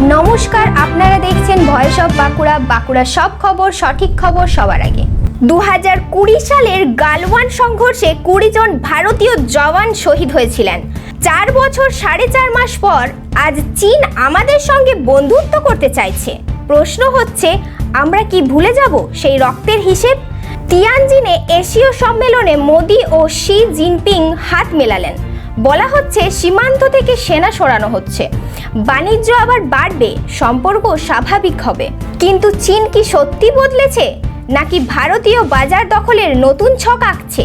নমস্কার, আপনারা দেখছেন ভয়েস অফ বাঁকুড়া বাঁকুড়ার সব খবর, সঠিক খবর সবার আগে। দু হাজার কুড়ি সালের গালওয়ান সংঘর্ষে কুড়ি জন ভারতীয় জওয়ান শহীদ হয়েছিলেন। চার বছর সাড়ে চার মাস পর আজ চীন আমাদের সঙ্গে বন্ধুত্ব করতে চাইছে। প্রশ্ন হচ্ছে, আমরা কি ভুলে যাব সেই রক্তের হিসেব? তিয়ানজিনে এশীয় সম্মেলনে মোদি ও শি জিনপিং হাত মেলালেন। বলা হচ্ছে সীমান্ত থেকে সেনা সরানো হচ্ছে। বাণিজ্য আবার বাড়বে, সম্পর্ক স্বাভাবিক হবে। কিন্তু চীন কি সত্যি বদলেছে? নাকি ভারতীয় বাজার দখলের নতুন ছক আঁকছে?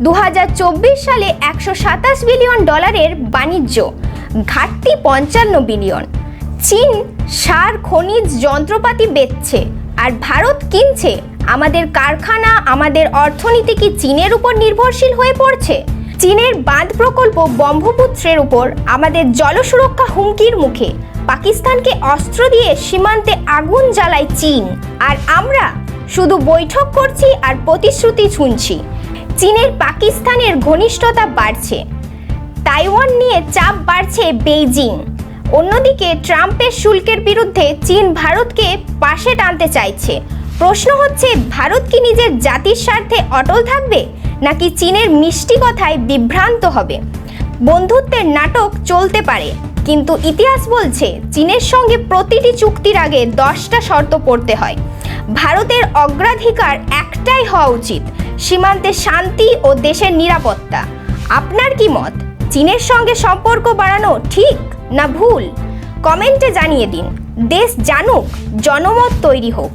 দু হাজার চব্বিশ সালে একশো সাতাশ বিলিয়ন ডলারের বাণিজ্য, ঘাটতি পঞ্চান্ন বিলিয়ন। চীন সার, খনিজ যন্ত্রপাতি বেচছে, আর ভারত কিনছে। আমাদের কারখানা, আমাদের অর্থনীতি কি চীনের উপর নির্ভরশীল হয়ে পড়ছে? চীনের বাঁধ প্রকল্প ব্রহ্মপুত্রের উপর আমাদের জলসুরক্ষা হুমকির মুখে। পাকিস্তানকে অস্ত্র দিয়ে সীমান্তে আগুন জ্বালায় চীন। আর আমরা শুধু বৈঠক করছি আর প্রতিশ্রুতি শুনছি চীনের পাকিস্তানের ঘনিষ্ঠতা বাড়ছে। তাইওয়ান নিয়ে চাপ বাড়ছে বেইজিং। অন্যদিকে ট্রাম্পের শুল্কের বিরুদ্ধে চীন ভারতকে পাশে টানতে চাইছে। প্রশ্ন হচ্ছে, ভারত কি নিজের জাতির স্বার্থে অটল থাকবে? নাকি চীনের মিষ্টি কথায় বিভ্রান্ত হবে? বন্ধুত্বের নাটক চলতে পারে, কিন্তু ইতিহাস বলছে চীনের সঙ্গে প্রতিটি চুক্তির আগে দশটা শর্ত পড়তে হয়। ভারতের অগ্রাধিকার একটাই হওয়া উচিত, সীমান্তে শান্তি ও দেশের নিরাপত্তা। আপনার কি মত? চীনের সঙ্গে সম্পর্ক বাড়ানো ঠিক না ভুল? কমেন্টে জানিয়ে দিন। দেশ জানুক, জনমত তৈরি হোক।